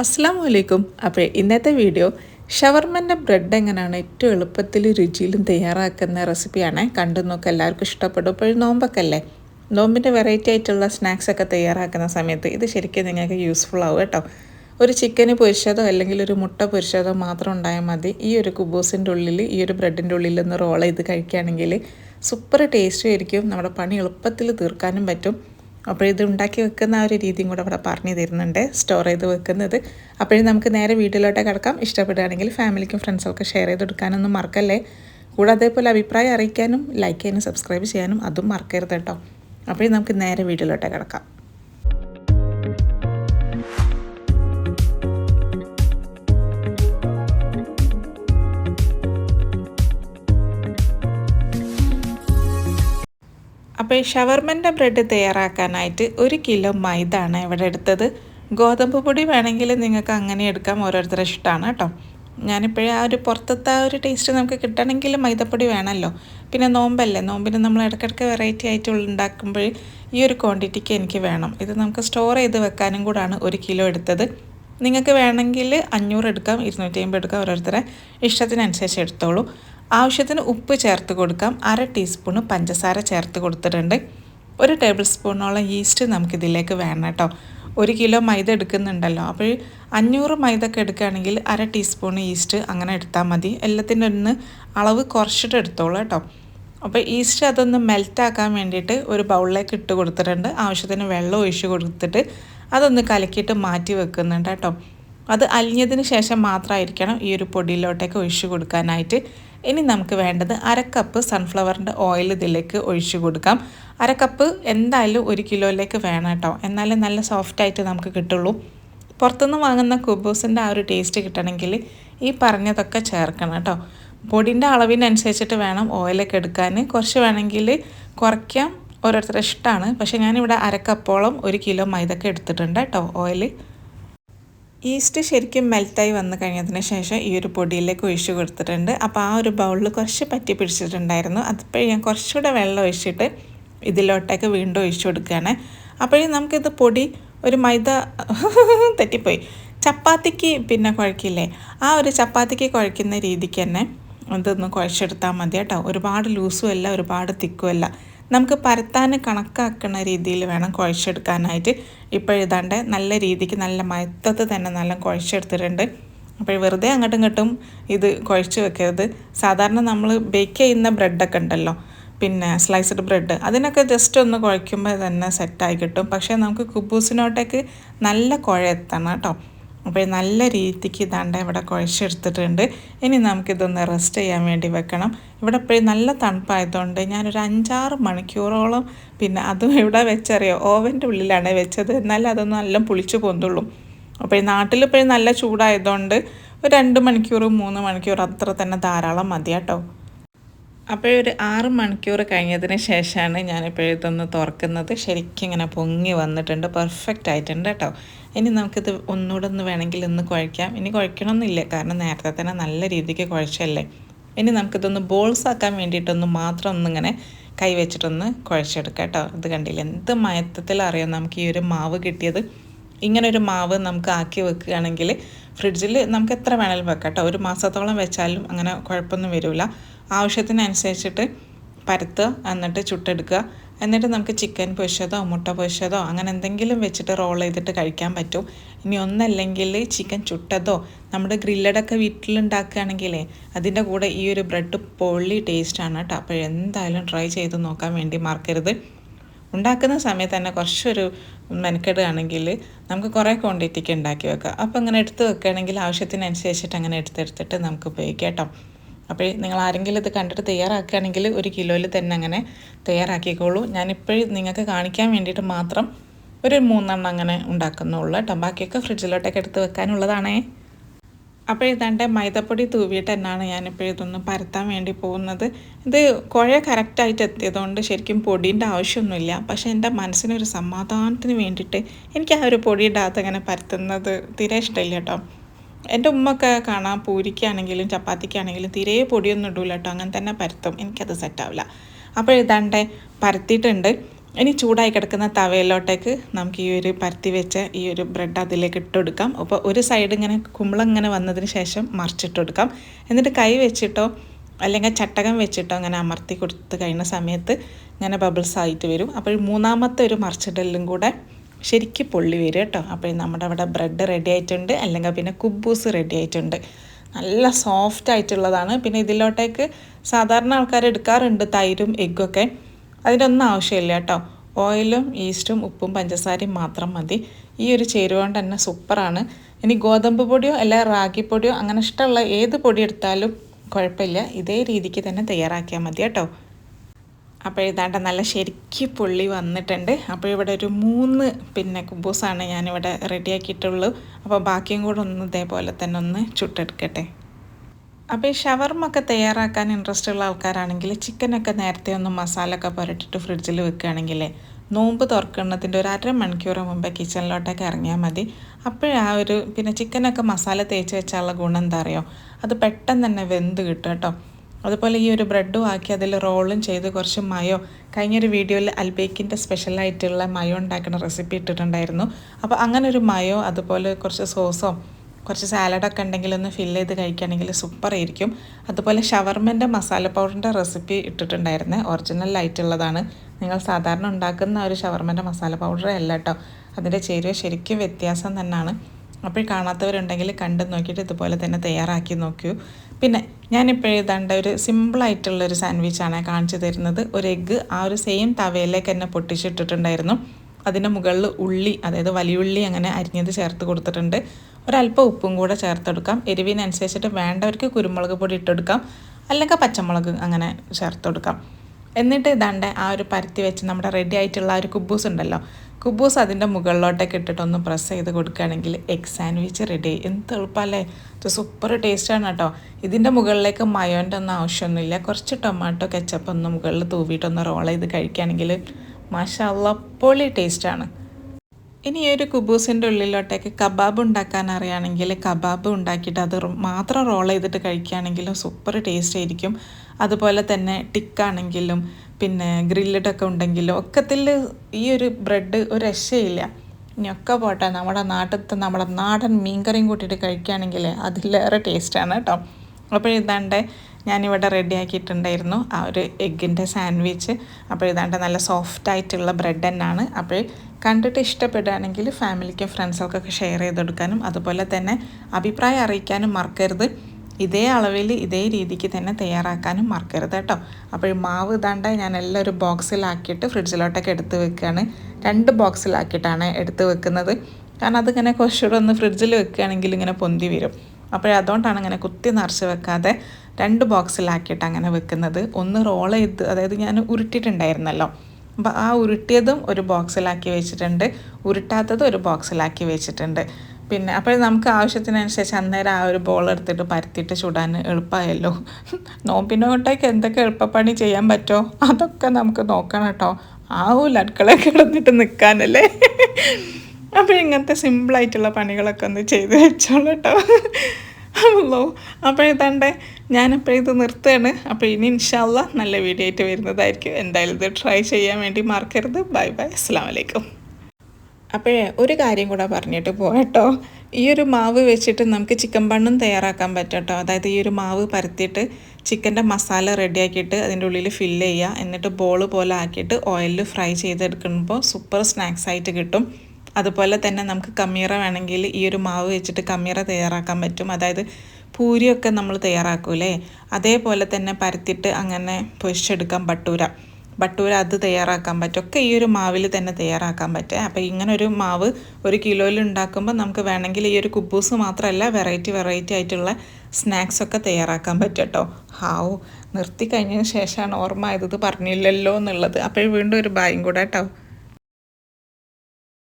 അസ്സാം വലൈക്കും അപ്പോൾ ഇന്നത്തെ വീഡിയോ ഷവർമന്റെ ബ്രെഡ് എങ്ങനെയാണ് ഏറ്റവും എളുപ്പത്തിൽ രുചിയിലും തയ്യാറാക്കുന്ന റെസിപ്പിയാണ്. കണ്ടു നോക്കുക എല്ലാവർക്കും ഇഷ്ടപ്പെടും. ഇപ്പോഴും നോമ്പൊക്കെ അല്ലേ നോമ്പിന്റെ വെറൈറ്റി ആയിട്ടുള്ള സ്നാക്സൊക്കെ തയ്യാറാക്കുന്ന സമയത്ത് ഇത് ശരിക്കും നിങ്ങൾക്ക് യൂസ്ഫുൾ ആവും കേട്ടോ. ഒരു ചിക്കന് പൊരിച്ചതോ അല്ലെങ്കിൽ ഒരു മുട്ട പൊരിച്ചതോ മാത്രം ഉണ്ടായാൽ മതി. ഈ ഒരു കുബൂസിന്റെ ഉള്ളിൽ ഈ ഒരു ബ്രെഡിന്റെ ഉള്ളിൽ നിന്ന് റോൾ ചെയ്ത് കഴിക്കുകയാണെങ്കിൽ സൂപ്പർ ടേസ്റ്റും ആയിരിക്കും. നമ്മുടെ പണി എളുപ്പത്തിൽ തീർക്കാനും പറ്റും. അപ്പോൾ ഇത് ഉണ്ടാക്കി വെക്കുന്ന ആ ഒരു രീതിയും കൂടെ അവിടെ പറഞ്ഞു തരുന്നുണ്ട്. സ്റ്റോർ ചെയ്ത് വെക്കുന്നത്. അപ്പോഴും നമുക്ക് നേരെ വീട്ടിലോട്ട് കിടക്കാം. ഇഷ്ടപ്പെടുകയാണെങ്കിൽ ഫാമിലിക്കും ഫ്രണ്ട്സൊക്കെ ഷെയർ ചെയ്ത് കൊടുക്കാനൊന്നും മറക്കല്ലേ? കൂടെ അതേപോലെ അഭിപ്രായം അറിയിക്കാനും ലൈക്ക് ചെയ്യാനും സബ്സ്ക്രൈബ് ചെയ്യാനും അതും മറക്കരുത് കേട്ടോ. അപ്പോഴും നമുക്ക് നേരെ വീട്ടിലോട്ട് കിടക്കാം. അപ്പോൾ ഈ ഷവർമന്റെ ബ്രെഡ് തയ്യാറാക്കാനായിട്ട് ഒരു കിലോ മൈദ ആണ് ഇവിടെ എടുത്തത്. ഗോതമ്പ് പൊടി വേണമെങ്കിൽ നിങ്ങൾക്ക് അങ്ങനെ എടുക്കാം ഓരോരുത്തരുടെ ഇഷ്ടമാണ് കേട്ടോ. ഞാനിപ്പോഴേ ആ ഒരു പുറത്തത്തെ ആ ഒരു ടേസ്റ്റ് നമുക്ക് കിട്ടണമെങ്കിൽ മൈദപ്പൊടി വേണമല്ലോ. പിന്നെ നോമ്പല്ലേ? നോമ്പിന് നമ്മൾ ഇടയ്ക്കിടയ്ക്ക് വെറൈറ്റി ആയിട്ട് ഉണ്ടാക്കുമ്പോൾ ഈ ഒരു ക്വാണ്ടിറ്റിക്ക് എനിക്ക് വേണം. ഇത് നമുക്ക് സ്റ്റോർ ചെയ്ത് വെക്കാനും കൂടാണ് ഒരു കിലോ എടുത്തത്. നിങ്ങൾക്ക് വേണമെങ്കിൽ അഞ്ഞൂറ് എടുക്കാം ഇരുന്നൂറ്റി അമ്പത് എടുക്കാം ഓരോരുത്തരെ ഇഷ്ടത്തിനനുസരിച്ച് എടുത്തോളൂ. ആവശ്യത്തിന് ഉപ്പ് ചേർത്ത് കൊടുക്കാം. അര ടീസ്പൂണ് പഞ്ചസാര ചേർത്ത് കൊടുത്തിട്ടുണ്ട്. ഒരു ടേബിൾ സ്പൂണോളം ഈസ്റ്റ് നമുക്കിതിലേക്ക് വേണം കേട്ടോ. ഒരു കിലോ മൈദ എടുക്കുന്നുണ്ടല്ലോ. അപ്പോൾ അഞ്ഞൂറ് മൈദ ഒക്കെ എടുക്കുകയാണെങ്കിൽ അര ടീസ്പൂൺ ഈസ്റ്റ് അങ്ങനെ എടുത്താൽ മതി. എല്ലാത്തിന്റെ ഒന്ന് അളവ് കുറച്ചിട്ട് എടുത്തോളൂ കേട്ടോ. അപ്പോൾ ഈസ്റ്റ് അതൊന്ന് മെൽറ്റാക്കാൻ വേണ്ടിയിട്ട് ഒരു ബൗളിലേക്ക് ഇട്ട് കൊടുത്തിട്ടുണ്ട്. ആവശ്യത്തിന് വെള്ളം ഒഴിച്ച് കൊടുത്തിട്ട് അതൊന്ന് കലക്കിയിട്ട് മാറ്റി വെക്കുന്നുണ്ട് കേട്ടോ. അത് അലിഞ്ഞതിന് ശേഷം മാത്രമായിരിക്കണം ഈ ഒരു പൊടിയിലോട്ടേക്ക് ഒഴിച്ചു കൊടുക്കാനായിട്ട്. ഇനി നമുക്ക് വേണ്ടത് അരക്കപ്പ് സൺഫ്ലവറിന്റെ ഓയിൽ ഇതിലേക്ക് ഒഴിച്ചു കൊടുക്കാം. അരക്കപ്പ് എന്തായാലും ഒരു കിലോയിലേക്ക് വേണം കേട്ടോ. എന്നാലേ നല്ല സോഫ്റ്റായിട്ട് നമുക്ക് കിട്ടുള്ളൂ. പുറത്തുനിന്ന് വാങ്ങുന്ന കുബൂസിന്റെ ആ ഒരു ടേസ്റ്റ് കിട്ടണമെങ്കിൽ ഈ പറഞ്ഞതൊക്കെ ചേർക്കണം കേട്ടോ. പൊടിന്റെ അളവിനനുസരിച്ചിട്ട് വേണം ഓയിലൊക്കെ എടുക്കാൻ. കുറച്ച് വേണമെങ്കിൽ കുറയ്ക്കാം. ഓരോരുത്തരുടെ ഇഷ്ടമാണ്. പക്ഷേ ഞാനിവിടെ അരക്കപ്പോളം ഒരു കിലോ മൈദൊക്കെ എടുത്തിട്ടുണ്ട് കേട്ടോ ഓയിൽ ഈസ്റ്റ് ശരിക്കും മെൽറ്റായി വന്നു കഴിഞ്ഞതിന് ശേഷം ഈ ഒരു പൊടിയിലേക്ക് ഒഴിച്ച് കൊടുത്തിട്ടുണ്ട്. അപ്പോൾ ആ ഒരു ബൗളിൽ കുറച്ച് പറ്റി പിടിച്ചിട്ടുണ്ടായിരുന്നു. അതിപ്പോൾ ഞാൻ കുറച്ചുകൂടെ വെള്ളം ഒഴിച്ചിട്ട് ഇതിലോട്ടേക്ക് വീണ്ടും ഒഴിച്ചു കൊടുക്കുകയാണ്. അപ്പോഴേ നമുക്കിത് പൊടി ഒരു മൈദ തെറ്റിപ്പോയി. ചപ്പാത്തിക്ക് പിന്നെ കുഴക്കില്ലേ? ആ ഒരു ചപ്പാത്തിക്ക് കുഴക്കുന്ന രീതിക്ക് തന്നെ ഇതൊന്ന് കുഴച്ചെടുത്താൽ മതി കേട്ടോ. ഒരുപാട് ലൂസും അല്ല ഒരുപാട് തിക്കും അല്ല നമുക്ക് പരത്താൻ കണക്കാക്കുന്ന രീതിയിൽ വേണം കുഴച്ചെടുക്കാനായിട്ട്. ഇപ്പോൾ എഴുതാണ്ട് നല്ല രീതിക്ക് നല്ല മയത്തത്ത് തന്നെ നല്ല കുഴച്ചെടുത്തിട്ടുണ്ട്. അപ്പോൾ വെറുതെ അങ്ങോട്ടും ഇങ്ങോട്ടും ഇത് കുഴച്ച് വെക്കരുത്. സാധാരണ നമ്മൾ ബേക്ക് ചെയ്യുന്ന ബ്രെഡൊക്കെ ഉണ്ടല്ലോ. പിന്നെ സ്ലൈസ്ഡ് ബ്രെഡ് അതിനൊക്കെ ജസ്റ്റ് ഒന്ന് കുഴയ്ക്കുമ്പോൾ തന്നെ സെറ്റായി കിട്ടും. പക്ഷേ നമുക്ക് കുബൂസിനോട്ടേക്ക് നല്ല കുഴ എത്തണം കേട്ടോ. അപ്പോൾ നല്ല രീതിക്ക് ഇതാണ്ട് ഇവിടെ കുഴച്ചെടുത്തിട്ടുണ്ട്. ഇനി നമുക്കിതൊന്ന് റെസ്റ്റ് ചെയ്യാൻ വേണ്ടി വെക്കണം. ഇവിടെ ഇപ്പോഴും നല്ല തണുപ്പായതുകൊണ്ട് ഞാനൊരു അഞ്ചാറ് മണിക്കൂറോളം പിന്നെ അതും ഇവിടെ വെച്ചറിയോ? ഓവന്റെ ഉള്ളിലാണ് വെച്ചത്. എന്നാലും അതൊന്നും നല്ല പുളിച്ചു പോന്നുള്ളൂ അപ്പോൾ ഈ നാട്ടിൽ ഇപ്പോഴും നല്ല ചൂടായതുകൊണ്ട് ഒരു രണ്ട് മണിക്കൂർ മൂന്ന് മണിക്കൂർ അത്ര തന്നെ ധാരാളം മതി കേട്ടോ അപ്പോൾ ഒരു ആറ് മണിക്കൂർ കഴിഞ്ഞതിന് ശേഷമാണ് ഞാനിപ്പോൾ ഇതൊന്ന് തുറക്കുന്നത്. ശരിക്കും ഇങ്ങനെ പൊങ്ങി വന്നിട്ടുണ്ട്. പെർഫെക്റ്റ് ആയിട്ടുണ്ട് കേട്ടോ. ഇനി നമുക്കിത് ഒന്നുകൂടെ ഒന്ന് വേണമെങ്കിൽ ഒന്ന് കുഴയ്ക്കാം. ഇനി കുഴക്കണമെന്നില്ല കാരണം നേരത്തെ തന്നെ നല്ല രീതിക്ക് കുഴച്ചല്ലേ? ഇനി നമുക്കിതൊന്ന് ബോൾസ് ആക്കാൻ വേണ്ടിയിട്ടൊന്ന് മാത്രം ഒന്നിങ്ങനെ കൈ വെച്ചിട്ടൊന്ന് കുഴച്ചെടുക്കാം കേട്ടോ. ഇത് കണ്ടില്ല? എന്ത് മയത്തത്തിൽ അറിയാം? നമുക്ക് ഈ ഒരു മാവ് കിട്ടിയത്. ഇങ്ങനെ ഒരു മാവ് നമുക്ക് ആക്കി വെക്കുകയാണെങ്കിൽ ഫ്രിഡ്ജിൽ നമുക്ക് എത്ര വേണേലും വെക്കാം കേട്ടോ ഒരു മാസത്തോളം വെച്ചാലും അങ്ങനെ കുഴപ്പമൊന്നും വരില്ല. ആവശ്യത്തിനനുസരിച്ചിട്ട് പരത്തുക എന്നിട്ട് ചുട്ടെടുക്കുക. എന്നിട്ട് നമുക്ക് ചിക്കൻ പൊരിച്ചതോ മുട്ട പൊരിച്ചതോ അങ്ങനെ എന്തെങ്കിലും വെച്ചിട്ട് റോൾ ചെയ്തിട്ട് കഴിക്കാൻ പറ്റും. ഇനി ഒന്നല്ലെങ്കിൽ ചിക്കൻ ചുട്ടതോ നമ്മുടെ ഗ്രില്ലഡൊക്കെ വീട്ടിലുണ്ടാക്കുകയാണെങ്കിലേ അതിന്റെ കൂടെ ഈ ഒരു ബ്രെഡ് പൊള്ളി ടേസ്റ്റാണ് കേട്ടോ. അപ്പോൾ എന്തായാലും ട്രൈ ചെയ്ത് നോക്കാൻ വേണ്ടി മറക്കരുത്. ഉണ്ടാക്കുന്ന സമയത്ത് തന്നെ കുറച്ചൊരു മെനക്കെടുകയാണെങ്കിൽ നമുക്ക് കുറേ ക്വാണ്ടിറ്റിക്ക് ഉണ്ടാക്കി വെക്കാം. അപ്പോൾ അങ്ങനെ എടുത്ത് വെക്കുകയാണെങ്കിൽ ആവശ്യത്തിനനുസരിച്ചിട്ട് അങ്ങനെ എടുത്തെടുത്തിട്ട് നമുക്ക് ഉപയോഗിക്കാം കേട്ടോ. അപ്പോൾ നിങ്ങൾ ആരെങ്കിലും ഇത് കണ്ടിട്ട് തയ്യാറാക്കുകയാണെങ്കിൽ ഒരു കിലോയിൽ തന്നെ അങ്ങനെ തയ്യാറാക്കിക്കോളൂ. ഞാനിപ്പോഴും നിങ്ങൾക്ക് കാണിക്കാൻ വേണ്ടിയിട്ട് മാത്രം ഒരു മൂന്നെണ്ണം അങ്ങനെ ഉണ്ടാക്കുന്നുള്ളൂ കേട്ടോ. ബാക്കിയൊക്കെ ഫ്രിഡ്ജിലോട്ടൊക്കെ എടുത്ത് വെക്കാനുള്ളതാണേ. അപ്പോൾ ഇതാണ്ട് മൈദപ്പൊടി തൂവിയിട്ട് തന്നെയാണ് ഞാനിപ്പോൾ ഇതൊന്ന് പരത്താൻ വേണ്ടി പോകുന്നത്. ഇത് കുഴ കറക്റ്റായിട്ട് എത്തിയതുകൊണ്ട് ശരിക്കും പൊടീന്റെ ആവശ്യമൊന്നുമില്ല. പക്ഷേ എന്റെ മനസ്സിനൊരു സമാധാനത്തിന് വേണ്ടിയിട്ട് എനിക്ക് ആ ഒരു പൊടിയുടെ അകത്ത് അങ്ങനെ പരത്തുന്നത് തീരെ ഇഷ്ടമില്ല കേട്ടോ. എന്റെ ഉമ്മൊക്കെ കാണാം പൂരിക്കാണെങ്കിലും ചപ്പാത്തിക്കാണെങ്കിലും തീരെ പൊടിയൊന്നും ഇടൂല കേട്ടോ. അങ്ങനെ തന്നെ പരത്തും. എനിക്കത് സെറ്റാവില്ല അപ്പോൾ ഇതാണ്ട് പരത്തിയിട്ടുണ്ട്. ഇനി ചൂടായി കിടക്കുന്ന തവയിലോട്ടേക്ക് നമുക്ക് ഈ ഒരു പരത്തി വെച്ച ഈ ഒരു ബ്രെഡ് അതിലേക്ക് ഇട്ടുകൊടുക്കാം അപ്പോൾ ഒരു സൈഡ് ഇങ്ങനെ കുമ്പളം ഇങ്ങനെ വന്നതിന് ശേഷം മറിച്ചിട്ടെടുക്കാം എന്നിട്ട് കൈ വെച്ചിട്ടോ അല്ലെങ്കിൽ ചട്ടകം വെച്ചിട്ടോ അങ്ങനെ അമർത്തി കൊടുത്ത് കഴിയുന്ന സമയത്ത് ഇങ്ങനെ ബബിൾസ് ആയിട്ട് വരും. അപ്പോൾ മൂന്നാമത്തെ ഒരു മറിച്ചിടലും കൂടെ ശരിക്കും പൊള്ളി വരും കേട്ടോ. അപ്പോൾ നമ്മുടെ അവിടെ ബ്രെഡ് റെഡി ആയിട്ടുണ്ട് അല്ലെങ്കിൽ പിന്നെ കുബൂസ് റെഡി ആയിട്ടുണ്ട്. നല്ല സോഫ്റ്റ് ആയിട്ടുള്ളതാണ്. പിന്നെ ഇതിലോട്ടേക്ക് സാധാരണ ആൾക്കാർ എടുക്കാറുണ്ട് തൈരും എഗ്ഗൊക്കെ അതിനൊന്നും ആവശ്യമില്ല കേട്ടോ. ഓയിലും ഈസ്റ്റും ഉപ്പും പഞ്ചസാരയും മാത്രം മതി. ഈ ഒരു ചേരുവ കൊണ്ട് തന്നെ സൂപ്പറാണ്. ഇനി ഗോതമ്പ് പൊടിയോ അല്ല റാഗിപ്പൊടിയോ അങ്ങനെ ഇഷ്ടമുള്ള ഏത് പൊടി എടുത്താലും കുഴപ്പമില്ല. ഇതേ രീതിക്ക് തന്നെ തയ്യാറാക്കിയാൽ മതി കേട്ടോ. അപ്പോൾ ഇതാണ്ട് നല്ല ശരിക്ക് പുള്ളി വന്നിട്ടുണ്ട്. അപ്പോൾ ഇവിടെ ഒരു മൂന്ന് പിന്നെ കുബൂസാണ് ഞാനിവിടെ റെഡിയാക്കിയിട്ടുള്ളൂ അപ്പോൾ ബാക്കിയും കൂടെ ഒന്ന് ഇതേപോലെ തന്നെ ഒന്ന് ചുട്ടെടുക്കട്ടെ. അപ്പോൾ ഈ ഷവർമൊക്കെ തയ്യാറാക്കാൻ ഇൻട്രസ്റ്റ് ഉള്ള ആൾക്കാരാണെങ്കിൽ ചിക്കനൊക്കെ നേരത്തെ ഒന്ന് മസാല ഒക്കെ പുരട്ടിട്ട് ഫ്രിഡ്ജിൽ വെക്കുകയാണെങ്കിൽ നോമ്പ് തുറക്കുന്നതിന്റെ ഒരു അര മണിക്കൂർ മുമ്പ് കിച്ചണിലോട്ടൊക്കെ ഇറങ്ങിയാൽ മതി. അപ്പോഴാ ഒരു പിന്നെ ചിക്കനൊക്കെ മസാല തേച്ച് വെച്ചാലുള്ള ഗുണം എന്താ അറിയോ? അത് പെട്ടെന്ന് തന്നെ വെന്ത് കിട്ടും കേട്ടോ. അതുപോലെ ഈ ഒരു ബ്രെഡും ആക്കി അതിൽ റോളും ചെയ്ത് കുറച്ച് മയോ കഴിഞ്ഞൊരു വീഡിയോയിൽ അൽബേക്കിന്റെ സ്പെഷ്യലായിട്ടുള്ള മയോ ഉണ്ടാക്കുന്ന റെസിപ്പി ഇട്ടിട്ടുണ്ടായിരുന്നു. അപ്പോൾ അങ്ങനെ ഒരു മയോ അതുപോലെ കുറച്ച് സോസോ കുറച്ച് സാലഡൊക്കെ ഉണ്ടെങ്കിൽ ഒന്ന് ഫിൽ ചെയ്ത് കഴിക്കുകയാണെങ്കിൽ സൂപ്പർ ആയിരിക്കും. അതുപോലെ ഷവർമന്റെ മസാല പൗഡറിന്റെ റെസിപ്പി ഇട്ടിട്ടുണ്ടായിരുന്നേ ഒറിജിനൽ ആയിട്ടുള്ളതാണ്. നിങ്ങൾ സാധാരണ ഉണ്ടാക്കുന്ന ഒരു ഷവർമന്റെ മസാല പൗഡർ അല്ല കേട്ടോ. അതിന്റെ ചേരുവ ശരിക്കും വ്യത്യാസം തന്നെയാണ്. അപ്പോൾ കാണാത്തവരുണ്ടെങ്കിൽ കണ്ടു നോക്കിയിട്ട് ഇതുപോലെ തന്നെ തയ്യാറാക്കി നോക്കൂ. പിന്നെ ഞാനിപ്പോൾ എഴുതാണ്ട ഒരു സിമ്പിളായിട്ടുള്ളൊരു സാൻഡ്വിച്ചാണ് കാണിച്ചു തരുന്നത്. ഒരു എഗ്ഗ് ആ ഒരു സെയിം തവയിലേക്ക് തന്നെ പൊട്ടിച്ചിട്ടിട്ടുണ്ടായിരുന്നു. അതിന്റെ മുകളിൽ ഉള്ളി അതായത് വലിയുള്ളി അങ്ങനെ അരിഞ്ഞത് ചേർത്ത് കൊടുത്തിട്ടുണ്ട്. ഒരല്പം ഉപ്പും കൂടെ ചേർത്തെടുക്കാം. എരിവിനനുസരിച്ചിട്ട് വേണ്ടവർക്ക് കുരുമുളക് പൊടി ഇട്ടെടുക്കാം. അല്ലെങ്കിൽ പച്ചമുളക് അങ്ങനെ ചേർത്തെടുക്കാം. എന്നിട്ട് ഇതാണ്ട് ആ ഒരു പരത്തി വെച്ച് നമ്മുടെ റെഡി ആയിട്ടുള്ള ആ ഒരു കുബൂസ് ഉണ്ടല്ലോ. കുബൂസ് അതിന്റെ മുകളിലോട്ടൊക്കെ ഇട്ടിട്ടൊന്ന് പ്രസ് ചെയ്ത് കൊടുക്കുകയാണെങ്കിൽ എഗ് സാൻഡ്വിച്ച് റെഡി എന്ത് എളുപ്പമല്ലേ? ഇത് സൂപ്പർ ടേസ്റ്റാണ് കേട്ടോ. ഇതിന്റെ മുകളിലേക്ക് മയോന്റെ ഒന്നും ആവശ്യമൊന്നുമില്ല. കുറച്ച് ടൊമാറ്റോ കെച്ചപ്പ് ഒന്ന് മുകളിൽ തൂവിയിട്ടൊന്ന് റോൾ ചെയ്ത് കഴിക്കുകയാണെങ്കിൽ മാഷാള്ള പൊളി ടേസ്റ്റാണ്. ഇനി ഈ ഒരു കുബൂസിന്റെ ഉള്ളിലോട്ടേക്ക് കബാബ് ഉണ്ടാക്കാൻ അറിയാണെങ്കിൽ കബാബ് ഉണ്ടാക്കിയിട്ട് അത് മാത്രം റോൾ ചെയ്തിട്ട് കഴിക്കുകയാണെങ്കിലും സൂപ്പർ ടേസ്റ്റ് ആയിരിക്കും. അതുപോലെ തന്നെ ടിക്കാണെങ്കിലും പിന്നെ ഗ്രില്ലഡൊക്കെ ഉണ്ടെങ്കിലും ഒക്കത്തിൽ ഈ ഒരു ബ്രെഡ് ഒരു രക്ഷയില്ല. ഇനിയൊക്കെ പോട്ടെ നമ്മുടെ നാട്ടിലത്തെ നമ്മുടെ നാടൻ മീൻകറിയും കൂട്ടിയിട്ട് കഴിക്കുകയാണെങ്കിൽ അതിലേറെ ടേസ്റ്റാണ് കേട്ടോ. അപ്പോൾ ഇതാണ്ട് ഞാനിവിടെ റെഡി ആക്കിയിട്ടുണ്ടായിരുന്നു ആ ഒരു എഗ്ഗിന്റെ സാൻഡ്വിച്ച് അപ്പോൾ ഇതാണ്ട് നല്ല സോഫ്റ്റ് ആയിട്ടുള്ള ബ്രെഡ് തന്നെയാണ്. അപ്പോൾ കണ്ടിട്ട് ഇഷ്ടപ്പെടുകയാണെങ്കിൽ ഫാമിലിക്കും ഫ്രണ്ട്സൊക്കെ ഷെയർ ചെയ്ത് കൊടുക്കാനും അതുപോലെ തന്നെ അഭിപ്രായം അറിയിക്കാനും മറക്കരുത്. ഇതേ അളവിൽ ഇതേ രീതിക്ക് തന്നെ തയ്യാറാക്കാനും മറക്കരുത് കേട്ടോ. അപ്പോൾ മാവ് ഇതാണ്ട് ഞാൻ എല്ലാം ഒരു ബോക്സിലാക്കിയിട്ട് ഫ്രിഡ്ജിലോട്ടൊക്കെ എടുത്ത് വെക്കുകയാണ്. രണ്ട് ബോക്സിലാക്കിയിട്ടാണ് എടുത്ത് വെക്കുന്നത്. കാരണം അതിങ്ങനെ കുറച്ചുകൂടെ ഒന്ന് ഫ്രിഡ്ജിൽ വെക്കുകയാണെങ്കിൽ ഇങ്ങനെ പൊന്തി വരും. അപ്പോൾ അതുകൊണ്ടാണ് അങ്ങനെ കുത്തി നിറച്ച് വെക്കാതെ രണ്ട് ബോക്സിലാക്കിയിട്ട് അങ്ങനെ വെക്കുന്നത്. ഒന്ന് റോൾ ചെയ്ത് അതായത് ഞാൻ ഉരുട്ടിയിട്ടുണ്ടായിരുന്നല്ലോ. അപ്പോൾ ആ ഉരുട്ടിയതും ഒരു ബോക്സിലാക്കി വെച്ചിട്ടുണ്ട്. ഉരുട്ടാത്തതും ഒരു ബോക്സിലാക്കി വെച്ചിട്ടുണ്ട്. പിന്നെ അപ്പോൾ നമുക്ക് ആവശ്യത്തിനനുസരിച്ച് അന്നേരം ആ ഒരു ബോൾ എടുത്തിട്ട് പരത്തിയിട്ട് ചുടാൻ എളുപ്പമായല്ലോ നോമ്പിനോട്ടേക്ക് എന്തൊക്കെ എളുപ്പപ്പണി ചെയ്യാൻ പറ്റുമോ അതൊക്കെ നമുക്ക് നോക്കണം കേട്ടോ. ആവൂല അടുക്കള കിടന്നിട്ട് നിൽക്കാനല്ലേ അപ്പോൾ ഇങ്ങനത്തെ സിമ്പിളായിട്ടുള്ള പണികളൊക്കെ ഒന്ന് ചെയ്ത് വെച്ചോളൂ കേട്ടോ അല്ലോ അപ്പോൾ ഇതാണ്ട് ഞാനിപ്പോൾ ഇത് നിർത്തുകയാണ്. അപ്പോൾ ഇനി ഇൻഷാല്ല നല്ല വീഡിയോ ആയിട്ട് വരുന്നതായിരിക്കും. എന്തായാലും ഇത് ട്രൈ ചെയ്യാൻ വേണ്ടി മറക്കരുത്. ബൈ ബൈ അസ്സാം വലൈക്കും അപ്പോഴേ ഒരു കാര്യം കൂടെ പറഞ്ഞിട്ട് പോകട്ടോ ഈ ഒരു മാവ് വെച്ചിട്ട് നമുക്ക് ചിക്കൻ ബണ്ണും തയ്യാറാക്കാൻ പറ്റും കേട്ടോ അതായത് ഈ ഒരു മാവ് പരത്തിയിട്ട് ചിക്കന്റെ മസാല റെഡിയാക്കിയിട്ട് അതിന്റെ ഉള്ളിൽ ഫില്ല് ചെയ്യുക എന്നിട്ട് ബോൾ പോലെ ആക്കിയിട്ട് ഓയിലിൽ ഫ്രൈ ചെയ്തെടുക്കുമ്പോൾ സൂപ്പർ സ്നാക്സ് ആയിട്ട് കിട്ടും. അതുപോലെ തന്നെ നമുക്ക് കമ്മീറ വേണമെങ്കിൽ ഈ ഒരു മാവ് വെച്ചിട്ട് കമ്മീറ തയ്യാറാക്കാൻ പറ്റും. അതായത് പൂരിയൊക്കെ നമ്മൾ തയ്യാറാക്കൂലേ? അതേപോലെ തന്നെ പരത്തിയിട്ട് അങ്ങനെ പൊരിച്ചെടുക്കാം ബട്ടൂര ബട്ടൂര അത് തയ്യാറാക്കാൻ പറ്റും. ഒക്കെ ഈ ഒരു മാവിൽ തന്നെ തയ്യാറാക്കാൻ പറ്റും. അപ്പോൾ ഇങ്ങനെ ഒരു മാവ് ഒരു കിലോയിൽ ഉണ്ടാക്കുമ്പോൾ നമുക്ക് വേണമെങ്കിൽ ഈ ഒരു കുബൂസ് മാത്രമല്ല വെറൈറ്റി വെറൈറ്റി ആയിട്ടുള്ള സ്നാക്സ് ഒക്കെ തയ്യാറാക്കാൻ പറ്റും കേട്ടോ. ഹാവ് നിർത്തി കഴിഞ്ഞതിന് ശേഷമാണ് ഓർമ്മ ആയത്. പറഞ്ഞില്ലല്ലോ എന്നുള്ളത്. അപ്പോൾ വീണ്ടും ഒരു ബായും കൂടെ കേട്ടോ.